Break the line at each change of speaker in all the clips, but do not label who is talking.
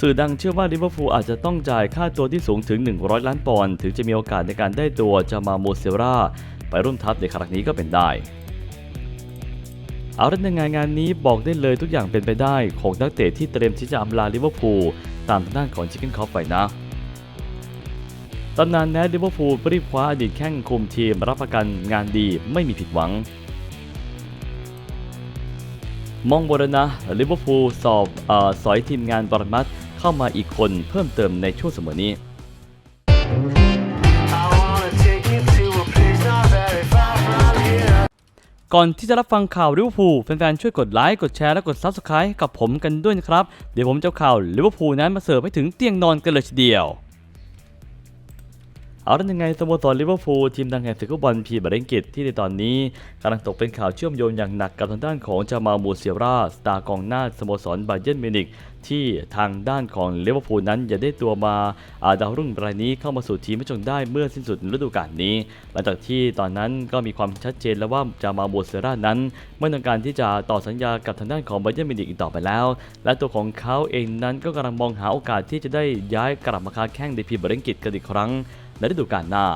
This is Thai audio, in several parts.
สื่อดังเชื่อว่าลิเวอร์พูลอาจจะต้องจ่ายค่าตัวที่สูงถึง 100 ล้านปอนด์ถึงจะมีโอกาสในการได้ตัวจามาโมเซราไปร่วมทัพในครั้งนี้ก็เป็นได้ เอาละในงานงานนี้บอกได้เลยทุกอย่างเป็นไปได้ของนักเตะที่เตรียมที่จะอำลาลิเวอร์พูลตามทางด้านของชิคเก้นคอฟไปนะตำนานแนทลิเวอร์พูลรีบคว้าอดีตแข้งคุมทีมรับประกันงานดีไม่มีผิดหวัง มองบนนะลิเวอร์พูลสอบออสอยทีมงานบอร์มัต เข้ามาอีกคนเพิ่มเติมในช่วงเสมอนี้ก่อนที่จะรับฟังข่าวลิเวอร์พูลแฟนๆ ช่วยกดไลค์ กดแชร์ และกด Subscribe กับผมกันด้วยนะครับ เดี๋ยวผมจะข่าวลิเวอร์พูลนั้นมาเสิร์ฟให้ถึงเตียงนอนกันเลยทีเดียว เอาละยังไงสโมสรลิเวอร์พูลทีมดังแห่งศึกฟุตบอลพรีเมียร์ลีกอังกฤษที่ในตอนนี้กำลังตกเป็นข่าวเชื่อมโยงอย่างหนักกับทางด้านของจามามูเซียราสตาร์กองหน้าสโมสรบาเยิร์นมิวนิกที่ทางด้านของลิเวอร์พูลนั้นอย่าได้ตัวมาอาดาวรุ่งรายนี้เข้ามาสู่ทีมไม่จงได้เมื่อสิ้นสุดฤดูกาลนี้ หลังจากที่ตอนนั้นก็มีความชัดเจนแล้วว่าจามามูเซียรานั้น ไม่ต้องการที่จะต่อสัญญากับทางด้านของบาเยิร์นมิวนิกอีกต่อไปแล้ว และตัวของเขาเองนั้นก็กำลังมองหาโอกาสที่จะได้ย้ายกลับมาค้าแข้งในพรีเมียร์ลีกอังกฤษกันอีกครั้ง ในฤดูกาลหน้า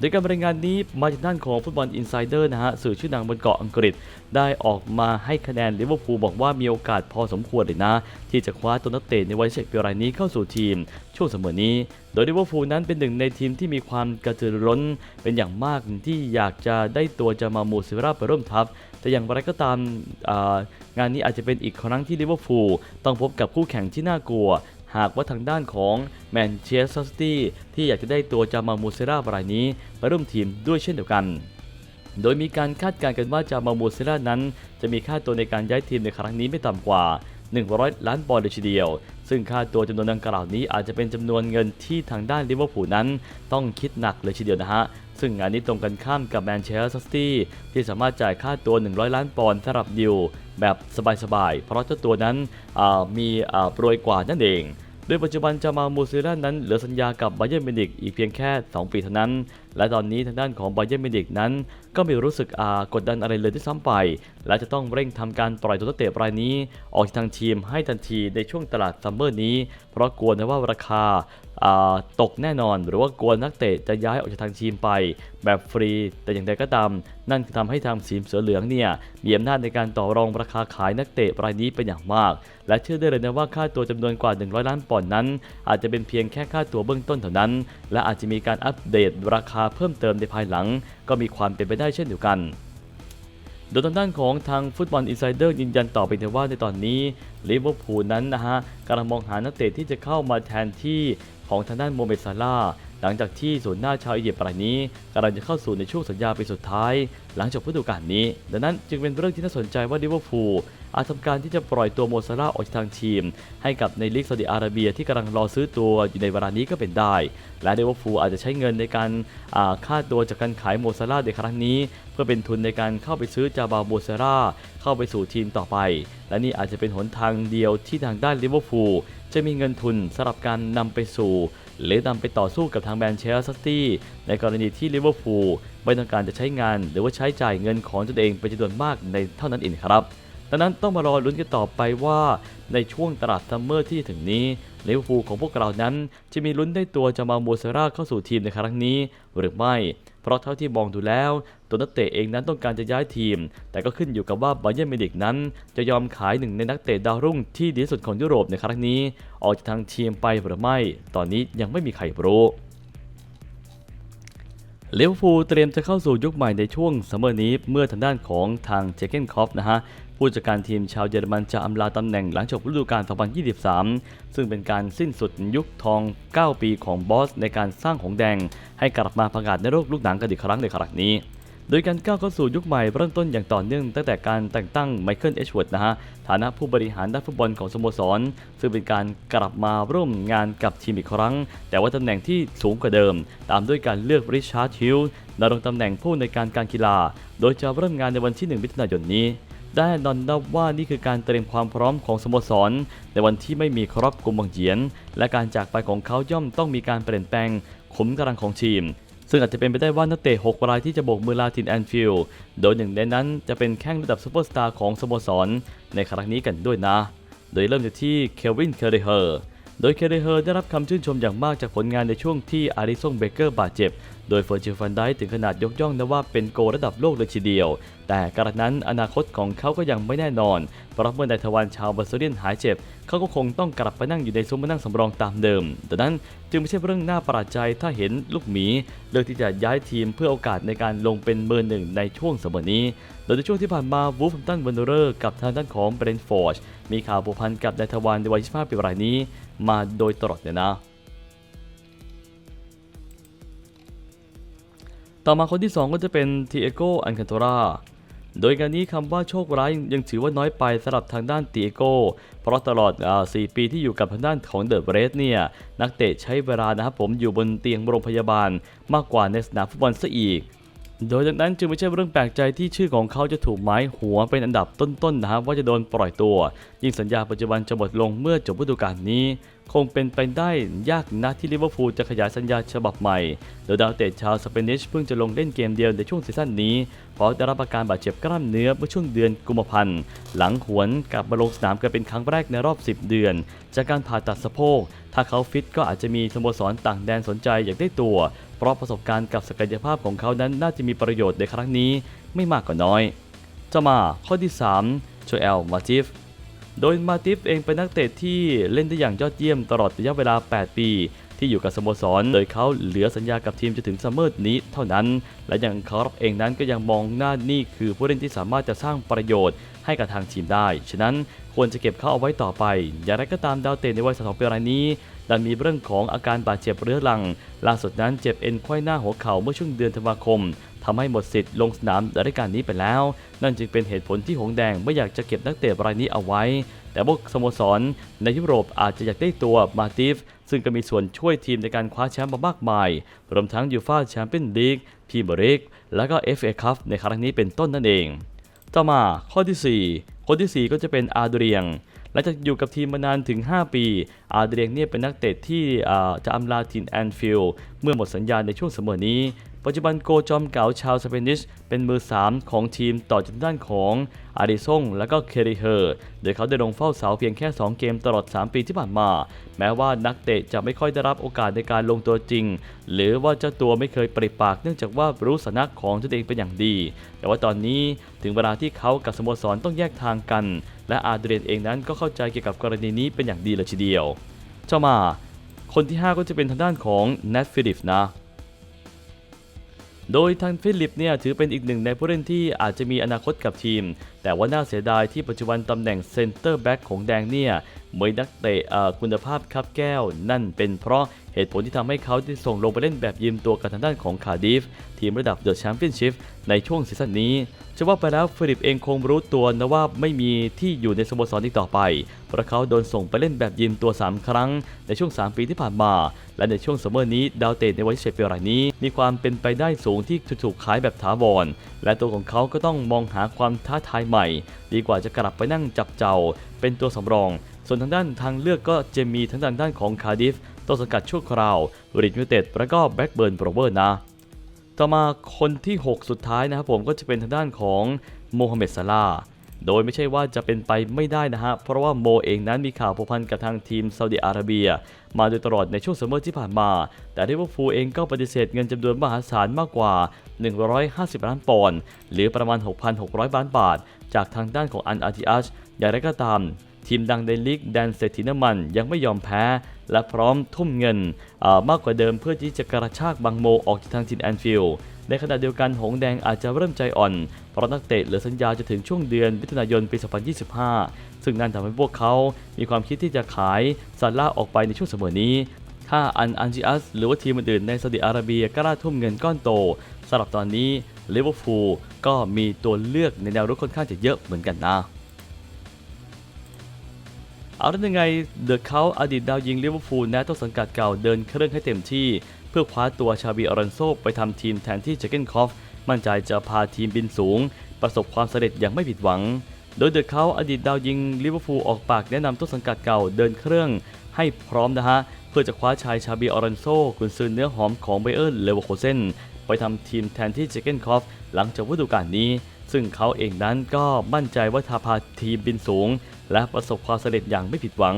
โดยการรายงานนี้มาจากด้านของฟุตบอลอินไซเดอร์นะฮะสื่อชื่อดังบนเกาะอังกฤษ ได้ออกมาให้คะแนนลิเวอร์พูลบอกว่ามีโอกาสพอสมควรเลยนะ ที่จะคว้าตัวนักเตะในวัยเชกปีรายนี้เข้าสู่ทีม ช่วงเสมอนี้ โดยลิเวอร์พูลนั้นเป็นหนึ่งในทีมที่มีความกระตือร้น เป็นอย่างมากที่อยากจะได้ตัวจามามูซิราไปร่วมทัพแต่อย่างไรก็ตามงานนี้อาจจะเป็นอีกครั้งที่ลิเวอร์พูลต้องพบกับคู่แข่งที่น่ากลัว หากว่าทางด้านของแมนเชสเตอร์ซิตี้ที่อยากจะได้ตัวจามามูเซรารายนี้มาร่วมทีมด้วยเช่นเดียวกัน โดยมีการคาดการณ์กันว่าจามามูเซรานั้น จะมีค่าตัวในการย้ายทีมในครั้งนี้ไม่ต่ำกว่า 100 ล้านปอนด์เลยทีเดียว ซึ่งค่าตัวจำนวนดังกล่าวนี้อาจจะเป็นจำนวนเงินที่ทางด้านลิเวอร์พูลนั้น ต้องคิดหนักเลยทีเดียวนะฮะ ซึ่งงานนี้ตรงกันข้ามกับแมนเชสเตอร์ซิตี้ที่สามารถจ่ายค่าตัว 100 ล้านปอนด์สำหรับดิวแบบสบายๆ เพราะเจ้าตัวนั้นมีอ่าโปรยกว่านั่นเองโดยปัจจุบันจามามูซิรานั้นเหลือสัญญากับไบเยิร์มิวนิกอีกเพียงแค่ 2 ปีเท่านั้น และตอนนี้ทางด้านของบาเยนมิวนิกนั้น ก็ไม่รู้สึกอากดดันอะไรเลยที่ซ้ำไป และจะต้องเร่งทำการปล่อยตัวนักเตะรายนี้ ออกจากทางทีมให้ทันทีในช่วงตลาดซัมเมอร์นี้ เพราะกลัวนะว่าราคาอ่าตกแน่นอน หรือว่ากลัวนักเตะจะย้ายออกจากทางทีมไป แบบฟรีแต่อย่างใดก็ตาม นั่นคือทำให้ทางทีมเสือเหลืองเนี่ยมีอำนาจในการต่อรองราคาขายนักเตะรายนี้เป็นอย่างมาก และเชื่อได้เลยนะว่าค่าตัวจำนวนกว่า 100 ล้านปอนด์นั้น อาจจะเป็นเพียงแค่ค่าตัวเบื้องต้นเท่านั้น และอาจจะมีการอัปเดตราคาเพิ่มเติมในภายหลัง ก็มีความเป็นไปได้เช่นเดียวกันโดยทางด้านของทางฟุตบอลอินไซเดอร์ยืนยันต่อไปแต่ว่าในตอนนี้ลิเวอร์พูลนั้นนะฮะกำลังมองหานักเตะที่จะเข้ามาแทนที่ของทางด้านโมเมซาลา หลังจากที่ศูนย์หน้าชาวอียิปต์รายนี้กำลังจะเข้าสู่ในช่วงสัญญาปีสุดท้าย หลังจบฤดูกาลนี้ ดังนั้นจึงเป็นเรื่องที่น่าสนใจว่าลิเวอร์พูลอาจทำการที่จะปล่อยตัวโมซาลาออกจากทางทีม ให้กับในลีกซาอุดิอาระเบียที่กำลังรอซื้อตัวอยู่ในเวลานี้ก็เป็นได้ และลิเวอร์พูลอาจจะใช้เงินในการค่าตัวจากการขายโมซาลาในครั้งนี้ เพื่อเป็นทุนในการเข้าไปซื้อจาบาโมซาลาเข้าไปสู่ทีมต่อไป และนี่อาจจะเป็นหนทางเดียวที่ทางด้านลิเวอร์พูลจะมีเงินทุนสำหรับการนำไปสู่ หรือนำไปต่อสู้กับทางแมนเชสเตอร์ซิตี้ในกรณีที่ลิเวอร์พูลไม่ต้องการจะใช้งาน หรือว่าใช้จ่ายเงินของตนเองเป็นจำนวนมากในเท่านั้นเองครับดังนั้นต้องมารอลุ้นกันต่อไปว่าในช่วงตลาดซัมเมอร์ที่ถึงนี้ลิเวอร์พูลของพวกเรานั้น จะมีลุ้นได้ตัวจะมาโมเซราเข้าสู่ทีมในครั้งนี้ หรือไม่ ราะเท่าที่มองดูแล้ว ตัวนักเตะเองนั้นต้องการจะย้ายทีม แต่ก็ขึ้นอยู่กับว่าบาเยิร์นมิวนิกนั้น จะยอมขายหนึ่งในนักเตะดาวรุ่งที่ดีสุดของยุโรปในครั้งนี้ ออกจากทางทีมไปหรือไม่ ตอนนี้ยังไม่มีใครรู้เลเวฟูเตรียมจะเข้าสู่ยุคใหม่ในช่วงซัมเมอร์นี้เมื่อทางด้านของทางเจเกนคอฟนะฮะ ผู้จัดการทีมชาวเยอรมันจะอำลาตำแหน่งหลังจบฤดูกาล 2023 ซึ่งเป็นการสิ้นสุดยุคทอง 9 ปีของบอสในการสร้างหงแดง ให้กลับมาประกาศในโลกลูกหนังกันอีกครั้งในครั้งนี้โดยการก้าวเข้าสู่ยุคใหม่เริ่มต้นอย่างต่อเนื่องตั้งแต่การแต่งตั้งไมเคิลเอชเวิร์ดนะฮะ ฐานะผู้บริหารด้านฟุตบอลของสโมสร ซึ่งเป็นการกลับมาร่วมงานกับทีมอีกครั้ง แต่ว่าตำแหน่งที่สูงกว่าเดิม ตามด้วยการเลือกริชาร์ดฮิลล์ดำรงตำแหน่งผู้ในการการกีฬา โดยจะเริ่มงานในวันที่ 1 มิถุนายนนี้ ได้นอนนับว่านี่คือการเตรียมความพร้อมของสโมสร ในวันที่ไม่มีครอบกุมบังเหียน และการจากไปของเขาย่อมต้องมีการเปลี่ยนแปลงขุมกำลังของทีม ซึ่งอาจจะเป็นไปได้ว่านักเตะ6รายที่จะโบกมือลาทินแอนฟิลด์โดยหนึ่งในนั้นจะเป็นแข้งระดับซูเปอร์สตาร์ของสโมสร ในครั้งนี้กันด้วยนะ โดยเริ่มจากที่เควินเคอร์เฮอร์ โดยเคเดเฮอร์ได้รับคำชื่นชมอย่างมากจากผลงานในช่วงที่อาริซงเบเกอร์บาดเจ็บ โดยเฟอร์จิลฟันได้ถึงขนาดยกย่องนะว่าเป็นโกระดับโลกเลยทีเดียว แต่กระนั้นอนาคตของเขาก็ยังไม่แน่นอน เพราะเมื่อนายทวารชาวบาร์เซเลียนหายเจ็บ เขาก็คงต้องกลับไปนั่งอยู่ในซุ้มมานั่งสำรองตามเดิม ดังนั้นจึงไม่ใช่เรื่องน่าประหลาดใจถ้าเห็นลูกหมีเลือกที่จะย้ายทีมเพื่อโอกาสในการลงเป็นเบอร์หนึ่งในช่วงสมอนี้ โดยในช่วงที่ผ่านมาวูฟตันวันเดอร์กับทางด้านของเบรนฟอร์ มีข่าวผูกพันกับนายทวารในวัย25ปีรายนี้ มาโดยตลอดเลยนะ ต่อมาคนที่ 2 ก็จะเป็นทีเอโกอันคันโตราโดยการนี้คำว่าโชคร้ายยังถือว่าน้อยไปสำหรับทางด้านตีเอโกเพราะตลอดอา4ปีที่อยู่กับทางด้านของเดอะเบรสเนี่ย นักเตะใช้เวลานะครับผมอยู่บนเตียงโรงพยาบาลมากกว่าในสนามฟุตบอลซะอีก โดยจากนั้นจึงไม่ใช่เรื่องแปลกใจที่ชื่อของเขาจะถูกหมายหัวเป็นอันดับต้นๆนะครับว่าจะโดนปล่อยตัว ยิ่งสัญญาปัจจุบันจะหมดลงเมื่อจบฤดูกาลนี้ คงเป็นไปได้ยากนะที่ลิเวอร์พูลจะขยายสัญญาฉบับใหม่โดยดาวเตะชาวสเปนิชเพิ่งจะลงเล่นเกมเดียวในช่วงซีซั่นนี้ เพราะได้รับอาการบาดเจ็บกล้ามเนื้อเมื่อช่วงเดือนกุมภาพันธ์ หลังหวนกลับมาลงสนามกันเป็นครั้งแรกในรอบ 10 เดือน จากการผ่าตัดสะโพก ถ้าเขาฟิตก็อาจจะมีสโมสรต่างแดนสนใจอยากได้ตัว เพราะประสบการณ์กับศักยภาพของเขานั้นน่าจะมีประโยชน์ในครั้งนี้ไม่มากก็น้อยจะมาข้อที่3โจเอลมาติฟ โดยมาติฟเองเป็นนักเตะที่เล่นได้อย่างยอดเยี่ยมตลอดระยะเวลา 8 ปี ที่อยู่กับสโมสร โดยเขาเหลือสัญญากับทีมจนถึงซัมเมอร์นี้เท่านั้น และอย่างเขาเองนั้นก็ยังมองหน้านี่คือผู้เล่นที่สามารถจะสร้างประโยชน์ให้กับทางทีมได้ ฉะนั้นควรจะเก็บเขาเอาไว้ต่อไป อย่างไรก็ตามดาวเตะในวัย32ปีรายนี้ ดันมีเรื่องของอาการบาดเจ็บเรื้อรัง ล่าสุดนั้นเจ็บเอ็นไขว้หน้าหัวเข่าเมื่อช่วงเดือนธันวาคมทำให้หมดสิทธิ์ลงสนามในรายการนี้ไปแล้ว นั่นจึงเป็นเหตุผลที่หงแดงไม่อยากจะเก็บนักเตะรายนี้เอาไว้ แต่พวกสโมสร ในยุโรปอาจจะอยากได้ตัวมาติฟซึ่งก็มีส่วนช่วยทีมในการคว้าแชมป์มามากมาย รวมทั้งยูฟ่าแชมเปี้ยนลีกพีเมร์ลีกและก็ FA คัพในครั้งนี้เป็นต้นนั่นเอง ต่อมาข้อทีสี่4 คนทีสี่ 4 ก็จะเป็นอาร์เดรียง หลังจากอยู่กับทีมมานานถึง 5 ปี อาเดรียงเนี่ยเป็นนักเตะที่จะอำลาทีมแอนฟิลด์เมื่อหมดสัญญาในช่วงเสมอนี้ ปัจจุบันโกจอมเก่าชาวสเปนิชเป็นมือ 3 ของทีมต่อจากด้านของอาริซงและก็เคริเฮอร์โดยเขาได้ลงเฝ้าเสาเพียงแค่ 2 เกมตลอด 3 ปีที่ผ่านมา แม้ว่านักเตะจะไม่ค่อยได้รับโอกาสในการลงตัวจริง หรือว่าเจ้าตัวไม่เคยปริปากเนื่องจากว่ารู้สถานะของตนเองเป็นอย่างดี แต่ว่าตอนนี้ถึงเวลาที่เขากับสโมสรต้องแยกทางกัน และอาเดรียนเองนั้นก็เข้าใจเกี่ยวกับกรณีนี้เป็นอย่างดีเลยทีเดียว เจ้ามา คนที่ 5 ก็จะเป็นทางด้านของเนทฟิลิปนะ โดยทางฟิลิปเนี่ยถือเป็นอีกหนึ่งในผู้เล่นที่อาจจะมีอนาคตกับทีม แต่ว่าน่าเสียดายที่ปัจจุบันตำแหน่งเซนเตอร์แบ็กของแดงเนี่ยไม่นักเตะเอ่อคุณภาพคับแก้ว นั่นเป็นเพราะเหตุผลที่ทำให้เขาได้ส่งลงไปเล่นแบบยืมตัวกับทางด้านของคาร์ดิฟทีมระดับเดอะแชมเปี้ยนชิพในช่วงซีซั่นนี้จะว่าไปแล้วฟิลิปเองคงรู้ตัวนะว่าไม่มีที่อยู่ในสโมสรอีกต่อไป เพราะเขาโดนส่งไปเล่นแบบยืมตัว 3 ครั้ง ในช่วง 3 ปีที่ผ่านมา และในช่วงซัมเมอร์นี้ดาวเตะในวัย21ปีรายนี้ มีความเป็นไปได้สูงที่จะถูกขายแบบถาวรและตัวของเขาก็ต้องมองหาความท้าทายใหม่ดีกว่าจะกลับไปนั่งจับเจ้า เป็นตัวสำรอง ส่วนทางด้านทางเลือกก็จะมีทั้งทางด้านของคาร์ดิฟต้นสังกัดชั่วคราวริดยูเต็ดและก็แบ็กเบิร์นโปรเวอร์นะ ต่อมาคนที่ 6 สุดท้ายนะครับผมก็จะเป็นทางด้านของโมฮัมเหม็ดซาลาห์ โดยไม่ใช่ว่าจะเป็นไปไม่ได้นะฮะ เพราะว่าโมเองนั้นมีข่าวผูกพันกับทางทีมซาอุดิอาระเบีย มาโดยตลอดในช่วงซัมเมอร์ที่ผ่านมา แต่ลิเวอร์พูลเองก็ปฏิเสธเงินจำนวนมหาศาลมากกว่า 150 ล้านปอนด์หรือประมาณ 6,600 ล้านบาท จากทางด้านของอันอาติอัชอย่างไรก็ตาม ทีมดังในลีกแดนเศรษฐีน้ำมันยังไม่ยอมแพ้ และพร้อมทุ่มเงินมากกว่าเดิมเพื่อที่จะกระชากบังโมออกจากทางทีมแอนฟิลด์ ในขณะเดียวกันหงแดงอาจจะเริ่มใจอ่อน เพราะนักเตะเหลือสัญญาจะถึงช่วงเดือนมิถุนายนปี 2025 ซึ่งนั่นทำให้พวกเขามีความคิดที่จะขายซาร่าออกไปในช่วงเสมอนี้ ถ้าอันอันจิอัสหรือว่าทีมอื่นในซาอุดิอาระเบียกล้าทุ่มเงินก้อนโตสำหรับตอนนี้ลิเวอร์พูลก็มีตัวเลือกในแนวรุกค่อนข้างจะเยอะเหมือนกันนะ เอาได้ยังไงเดอะเขาอดีตดาวยิงลิเวอร์พูลแนะต้นสังกัดเก่าเดินเครื่องให้เต็มที่ เพื่อคว้าตัวชาบีอรันโซไปทำทีมแทนที่เจเกนคอฟ มั่นใจจะพาทีมบินสูง ประสบความสำเร็จอย่างไม่ผิดหวัง โดยเดอะเขาอดีตดาวยิงลิเวอร์พูลออกปากแนะนำต้นสังกัดเก่าเดินเครื่องให้พร้อมนะฮะ เพื่อจะคว้าชายชาบีอรันโซกุนซือเนื้อหอมของไบเออร์เลเวอร์โคเซนไปทำทีมแทนที่เจเกนคอฟหลังจากฤดูกาลนี้ ซึ่งเขาเองนั้นก็มั่นใจว่าถ้าพาทีมบินสูง และประสบความสำเร็จอย่างไม่ผิดหวัง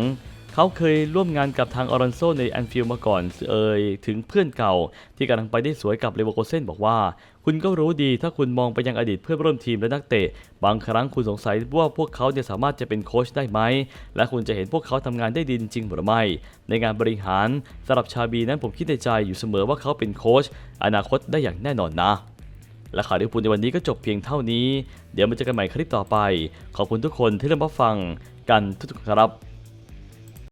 เขาเคยร่วมงานกับทางออรันโซในแอนฟิลมาก่อนเอ่ยถึงเพื่อนเก่า ที่กำลังไปได้สวยกับเลเวอร์โกเซนบอกว่า คุณก็รู้ดีถ้าคุณมองไปยังอดีตเพื่อนร่วมทีมและนักเตะ บางครั้งคุณสงสัยว่าพวกเขาจะสามารถจะเป็นโค้ชได้ไหม และคุณจะเห็นพวกเขาทำงานได้ดีจริงหรือไม่ ในงานบริหารสำหรับชาบีนั้นผมคิดในใจอยู่เสมอว่าเขาเป็นโค้ชอนาคตได้อย่างแน่นอนนะ และข่าวลิเวอร์พูลในวันนี้ก็จบเพียงเท่านี้ เดี๋ยวมาเจอกันใหม่คลิปต่อไป ขอบคุณทุกคนที่เริ่มรับฟังกันทุกๆครับ